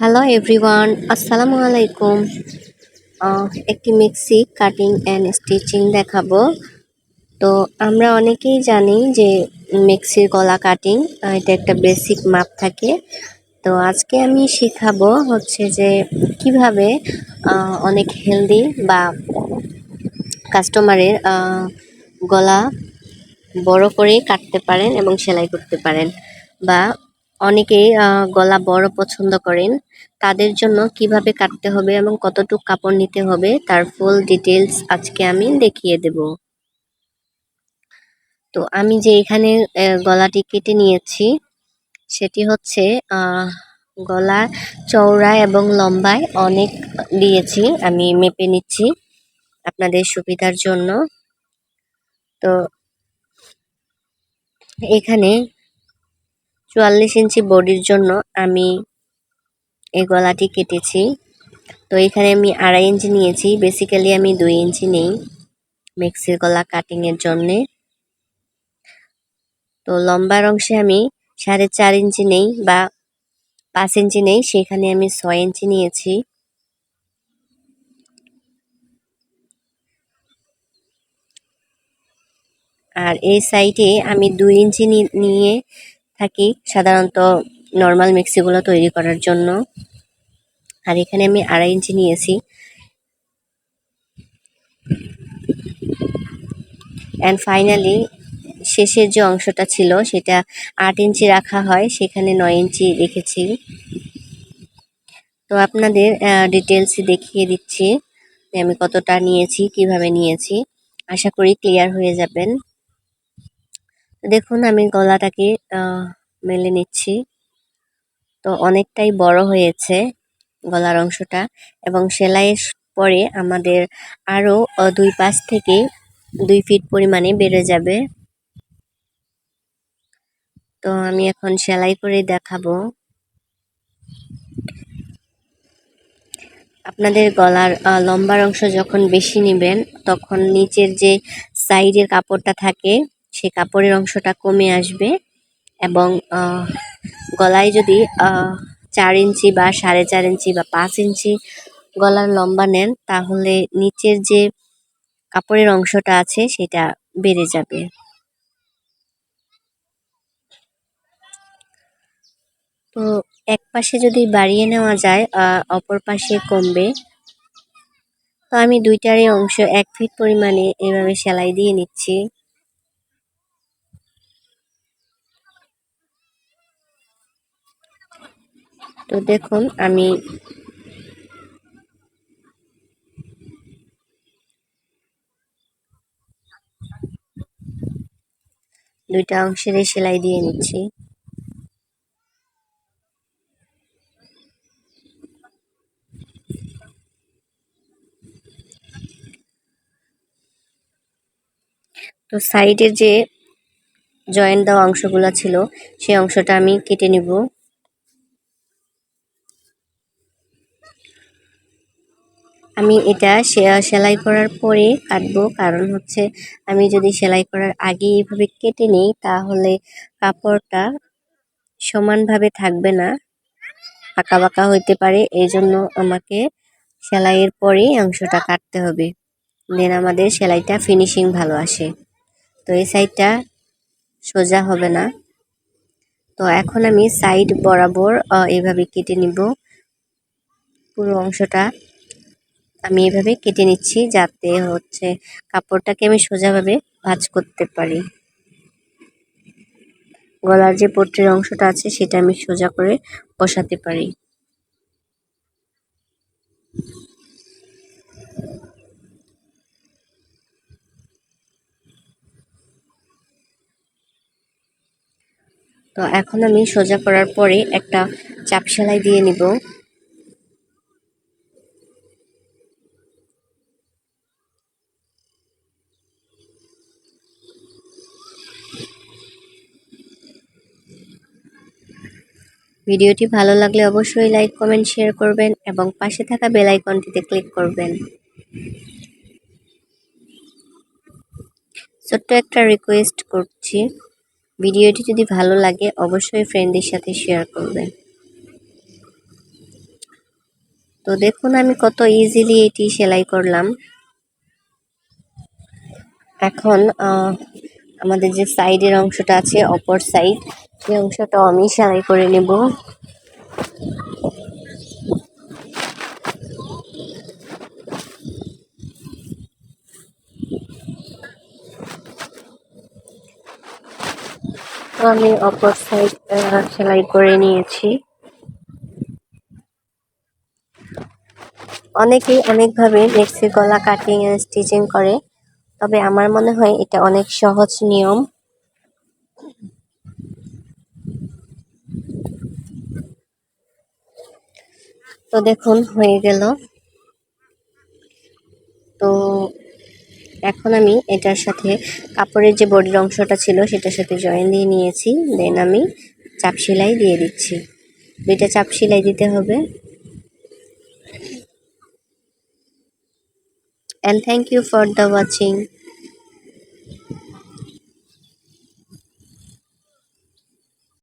Hello everyone আসসালামু আলাইকুম একটি মিক্সি কাটিং অ্যান্ড স্টিচিং দেখাবো। তো আমরা অনেকেই জানি যে মিক্সির গলা কাটিং এটা একটা বেসিক মাপ থাকে। তো আজকে আমি শেখাবো হচ্ছে যে কীভাবে অনেক হেলদি বা কাস্টমারের গলা বড় করে কাটতে পারেন এবং সেলাই করতে পারেন। বা অনেকেই আহ, গলা বড় পছন্দ করেন। তাদের জন্য কীভাবে কাটতে হবে এবং কতটুকু কাপড় নিতে হবে তার ফুল ডিটেলস আজকে আমি দেখিয়ে দেব। তো আমি যে এখানে গলাটি কেটে নিয়েছি সেটি হচ্ছে গলা চওড়া এবং লম্বায় অনেক দিয়েছি আমি মেপে নিচ্ছি আপনাদের সুবিধার জন্য। তো এখানে চুয়াল্লিশ ইঞ্চি বডির জন্য আমি এই গলাটি কেটেছি। তো এখানে আমি আড়াই ইঞ্চি নিয়েছি। বেসিক্যালি আমি দুই ইঞ্চি নেই মিক্সির গলা কাটিংয়ের জন্যে। তো লম্বার অংশে আমি সাড়ে চার ইঞ্চি নেই বা পাঁচ ইঞ্চি নেই, সেখানে আমি ছয় ইঞ্চি নিয়েছি। আর এই সাইডে আমি দুই ইঞ্চি নিয়ে থাকি, সাধারণত নর্মাল মিক্সিগুলো তৈরি করার জন্য। আর এখানে আমি আড়াই ইঞ্চি নিয়েছি। অ্যান্ড ফাইনালি শেষের যে অংশটা ছিল, সেটা আট ইঞ্চি রাখা হয়, সেখানে নয় ইঞ্চি রেখেছি। তো আপনাদের ডিটেলস দেখিয়ে দিচ্ছি আমি কতটা নিয়েছি, কীভাবে নিয়েছি। আশা করি ক্লিয়ার হয়ে যাবেন। দেখুন, আমি গলাটাকে মেলে নিচ্ছি। তো অনেকটাই বড় হয়েছে গলার অংশটা এবং সেলাইয়ের পরে আমাদের আরও দুই পাশ থেকে দুই ফিট পরিমাণে বেড়ে যাবে। তো আমি এখন সেলাই করে দেখাবো। আপনাদের গলার লম্বার অংশ যখন বেশি নেবেন, তখন নিচের যে সাইডের কাপড়টা থাকে সে কাপড়ের অংশটা কমে আসবে এবং গলায় যদি চার ইঞ্চি বা সাড়ে চার ইঞ্চি বা পাঁচ ইঞ্চি গলার লম্বা নেন, তাহলে নিচের যে কাপড়ের অংশটা আছে সেটা বেড়ে যাবে। তো এক পাশে যদি বাড়িয়ে নেওয়া যায় অপর পাশে কমবে। তো আমি দুইটারই অংশ এক ফিট পরিমাণে এভাবে সেলাই দিয়ে নিচ্ছি। তো দেখুন, আমি দুইটা অংশেরই সেলাই দিয়ে নিচ্ছি। তো সাইডের যে জয়েন্ট দেওয়া অংশগুলো ছিল, সেই অংশটা আমি কেটে নিব। আমি এটা সেলাই করার পরে কাটবো। কারণ হচ্ছে আমি যদি সেলাই করার আগে এইভাবে কেটে নিই তাহলে কাপড়টা সমানভাবে থাকবে না আঁকা বাঁকা হইতে পারে। এই জন্য আমাকে সেলাইয়ের পরেই অংশটা কাটতে হবে। দেন আমাদের সেলাইটা ফিনিশিং ভালো আসে। তো এই সাইডটা সোজা হবে না। তো এখন আমি সাইড বরাবর আহ, এইভাবে কেটে নিব। পুরো অংশটা আমি এভাবে কেটে নিচ্ছি যাতে হচ্ছে কাপড়টাকে আমি সোজাভাবে ভাজ করতে পারি। গলার যে পট্টির অংশটা আছে সেটা আমি সোজা করে বসাতে পারি। তো এখন আমি সোজা করার পরে একটা চাপ সেলাই দিয়ে নিব। ভিডিওটি ভালো লাগলে অবশ্যই লাইক, কমেন্ট, শেয়ার করবেন এবং পাশে থাকা বেল আইকনটিতে ক্লিক করবেন। ছোট্ট একটা রিকোয়েস্ট করছি। ভিডিওটি যদি ভালো লাগে, অবশ্যই ফ্রেন্ডদের সাথে শেয়ার করবেন। তো দেখুন আমি কত ইজিলি এটি সেলাই করলাম। এখন আমাদের যে সাইডের অংশটা আছে, অপর সাইড, সেই অংশটাও আমি সেলাই করে নেব। আমি অপর সাইড সেলাই করে নিয়েছি। অনেকেই অনেকভাবে মেক্সি গলা কাটিং স্টিচিং করে। তবে আমার মনে হয় এটা অনেক সহজ নিয়ম। তো দেখুন, হয়ে গেল। তো এখন আমি এটার সাথে কাপড়ের যে বডির অংশটা ছিল সেটার সাথে জয়েন দিয়ে নিয়েছি। দেন আমি চাপ সেলাই দিয়ে দিচ্ছি। দুইটা চাপ সেলাই দিতে হবে। And thank you for the watching